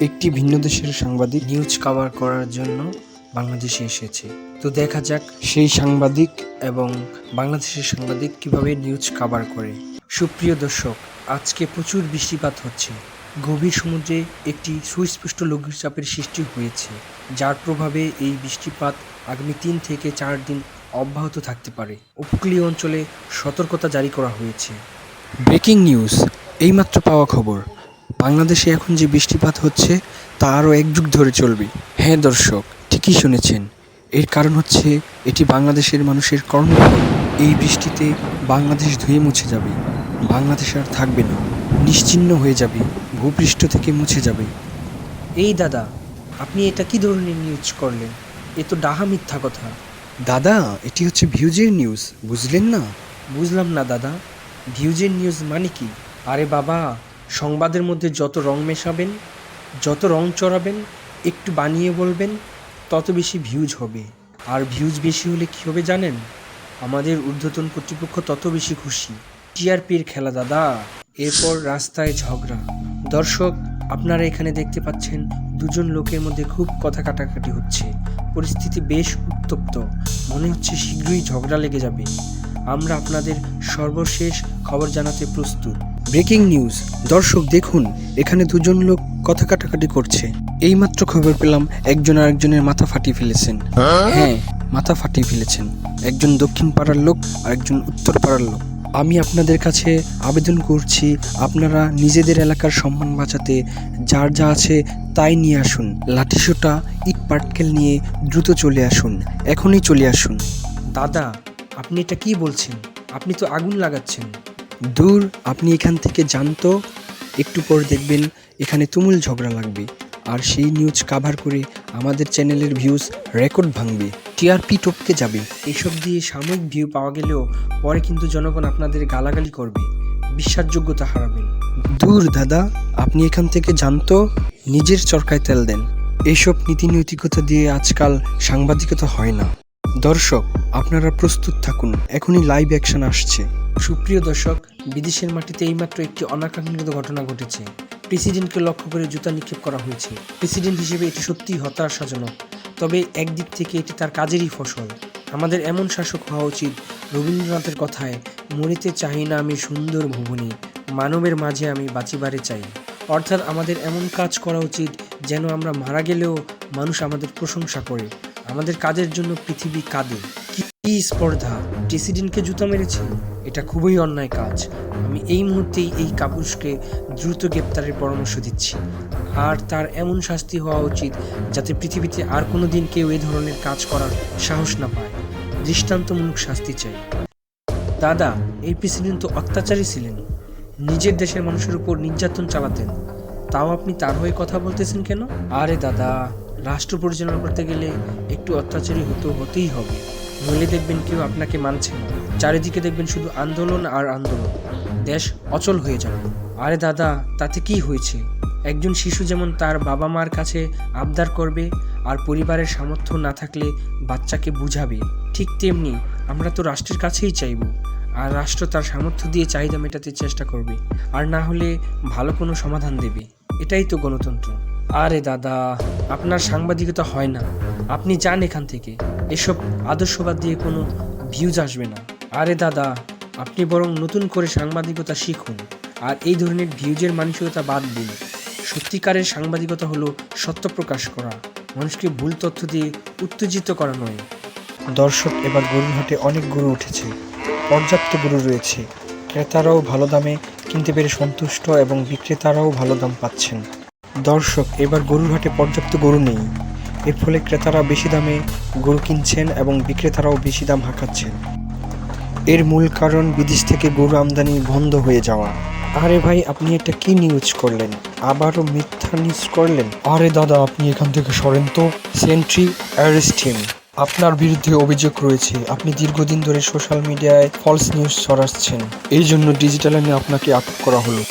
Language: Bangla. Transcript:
একটি ভিন্ন দেশের সাংবাদিক নিউজ কভার করার জন্য বাংলাদেশে এসেছে। তো দেখা যাক সেই সাংবাদিক এবং বাংলাদেশের সাংবাদিক কীভাবে নিউজ কভার করে। সুপ্রিয় দর্শক, আজকে প্রচুর বৃষ্টিপাত হচ্ছে। গভীর সমুদ্রে একটি সুস্পষ্ট লঘুচাপের সৃষ্টি হয়েছে, যার প্রভাবে এই বৃষ্টিপাত আগামী তিন থেকে চার দিন অব্যাহত থাকতে পারে। উপকূলীয় অঞ্চলে সতর্কতা জারি করা হয়েছে। ব্রেকিং নিউজ এইমাত্র পাওয়া খবর। বাংলাদেশে এখন যে বৃষ্টিপাত হচ্ছে, তা আরও এক যুগ ধরে চলবে। হ্যাঁ দর্শক, ঠিকই শুনেছেন। এর কারণ হচ্ছে, এটি বাংলাদেশের মানুষের কর্মফল এই বৃষ্টিতে বাংলাদেশ ধুয়ে মুছে যাবে। বাংলাদেশ আর থাকবে না। নিশ্চিহ্ন হয়ে যাবে। ভূপৃষ্ঠ থেকে মুছে যাবে। এই দাদা, আপনি এটা কি ধরনের নিউজ করলেন? এ তো ডাহা মিথ্যা কথা। দাদা, এটি হচ্ছে ভিউজের নিউজ বুঝলেন না? বুঝলাম না দাদা। ভিউজের নিউজ মানে কি? আরে বাবা সংবাদের মধ্যে যত রং মেশাবেন, যত রং চড়াবেন, একটু বানিয়ে বলবেন, তত বেশি ভিউজ হবে। আর ভিউজ বেশি হলে কী হবে জানেন? আমাদের ঊর্ধ্বতন কর্তৃপক্ষ তত বেশি খুশি। টিআরপির খেলা, দাদা। এরপর রাস্তায় ঝগড়া। দর্শক, আপনারা এখানে দেখতে পাচ্ছেন, দুজন লোকের মধ্যে খুব কথা কাটাকাটি হচ্ছে। পরিস্থিতি বেশ উত্তপ্ত। মনে হচ্ছে শীঘ্রই ঝগড়া লেগে যাবে। আমরা আপনাদের সর্বশেষ খবর জানাতে প্রস্তুত। Breaking news. দর্শক, দেখুন, এখানে দুজন লোক কথা কাটাকাটি করছে। এইমাত্র খবর পেলাম, একজন আরেকজনের মাথা ফাটিয়ে ফেলেছেন। হ্যাঁ মাথা ফাটিয়ে ফেলেছেন। একজন দক্ষিণ পাড়ার লোক আর একজন উত্তর পাড়ার লোক। আমি আপনাদের কাছে আবেদন করছি, আপনারা নিজেদের এলাকার সম্মান বাঁচাতে যার যা আছে তাই নিয়ে আসুন। লাঠিসোটা, ইট পাটকেল নিয়ে দ্রুত চলে আসুন। এখনই চলে আসুন। দাদা, আপনি এটা কি বলছেন? আপনি তো আগুন লাগাচ্ছেন। দূর, আপনি এখান থেকে জানতো একটু পর দেখবেন এখানে তুমুল ঝগড়া লাগবে। আর সেই নিউজ কাভার করে আমাদের চ্যানেলের ভিউজ রেকর্ড ভাঙবে। টিআরপি টপকে যাবে। এসব দিয়ে সাময়িক ভিউ পাওয়া গেলেও পরে কিন্তু জনগণ আপনাদের গালাগালি করবে। বিশ্বাসযোগ্যতা হারাবেন। দূর, দাদা, আপনি এখান থেকে জানতো নিজের চরকায় তেল দেন। এসব নীতি নৈতিকতা দিয়ে আজকাল সাংবাদিকতা হয় না। দর্শক, আপনারা প্রস্তুত থাকুন। এখনই লাইভ অ্যাকশন আসছে। সুপ্রিয় দর্শক, বিদেশের মাটিতে এইমাত্র একটি অনাকাঙ্ক্ষিত ঘটনা ঘটেছে। প্রেসিডেন্টকে লক্ষ্য করে জুতা নিক্ষেপ করা হয়েছে। প্রেসিডেন্ট হিসেবে এটি সত্যিই হতাশাজনক তবে একদিক থেকে এটি তার কাজেরই ফসল। আমাদের এমন শাসক হওয়া উচিত, রবীন্দ্রনাথের কথায়, মরিতে চাই না আমি সুন্দর ভুবনী, মানবের মাঝে আমি বাঁচিবারে চাই। অর্থাৎ আমাদের এমন কাজ করা উচিত, যেন আমরা মারা গেলেও মানুষ আমাদের প্রশংসা করে। আমাদের কাজের জন্য পৃথিবী কাঁদে। কি স্পর্ধা! প্রেসিডেন্টকে জুতা মেরেছে? এটা খুবই অন্যায় কাজ। আমি এই মুহূর্তেই এই কাপুরুষকে দ্রুত গ্রেপ্তারের পরামর্শ দিচ্ছি। আর তার এমন শাস্তি হওয়া উচিত যাতে পৃথিবীতে আর কোনো দিন কেউ এই ধরনের কাজ করার সাহস না পায়। দৃষ্টান্তমূলক শাস্তি চাই। দাদা, এই প্রেসিডেন্ট তো অত্যাচারী ছিলেন। নিজের দেশের মানুষের উপর নির্যাতন চালাতেন। তাও আপনি তার হয়ে কথা বলতেছেন কেন? আরে দাদা, রাষ্ট্র পরিচালনা করতে গেলে একটু অত্যাচারী হতে হতেই হবে। নইলে দেখবেন কেউ আপনাকে মানছে না। চারিদিকে দেখবেন শুধু আন্দোলন আর আন্দোলন। দেশ অচল হয়ে যাবে। আরে দাদা, তাতে কি হয়েছে? একজন শিশু যেমন তার বাবা মার কাছে আবদার করবে আর পরিবারের সামর্থ্য না থাকলে বাচ্চাকে বুঝাবে, ঠিক তেমনি আমরা তো রাষ্ট্রের কাছেই চাইব। আর রাষ্ট্র তার সামর্থ্য দিয়ে চাহিদা মেটাতে চেষ্টা করবে। আর না হলে ভালো কোনো সমাধান দেবে। এটাই তো গণতন্ত্র। আরে দাদা, আপনার সাংবাদিকতা হয় না। আপনি যান এখান থেকে। এসব আদর্শবাদ দিয়ে কোনো ভিউজ আসবে না। আরে দাদা, আপনি বরং নতুন করে সাংবাদিকতা শিখুন। আর এই ধরনের ভিউজের মানসিকতা বাদ দিন। সত্যিকারের সাংবাদিকতা হলো সত্য প্রকাশ করা। মানুষকে ভুল তথ্য দিয়ে উত্তেজিত করা নয়। দর্শক, এবার গরুর হাটে অনেক গরু উঠেছে। পর্যাপ্ত গরু রয়েছে। ক্রেতারাও ভালো দামে কিনতে পেরে সন্তুষ্ট এবং বিক্রেতারাও ভালো দাম পাচ্ছেন। দর্শক, এবার গরুর হাটে পর্যাপ্ত গরু নেই। এর ফলে ক্রেতারা বেশি দামে গরু কিনছেন এবং বিক্রেতারাও বেশি দাম হাঁকাচ্ছেন। এর মূল কারণ বিদেশ থেকে গরু আমদানি বন্ধ হয়ে যাওয়া। আরে ভাই, আপনি এটা কি নিউজ করলেন? আবারও মিথ্যা নিউজ করলেন? আরে দাদা, আপনি এখান থেকে সরেন তো। সেন্ট্রি অ্যারেস্ট হিম আপনার বিরুদ্ধে অভিযোগ রয়েছে। আপনি দীর্ঘদিন ধরে সোশ্যাল মিডিয়ায় ফলস নিউজ ছড়াচ্ছেন। এই জন্য ডিজিটাল আপনাকে আটক করা হলো।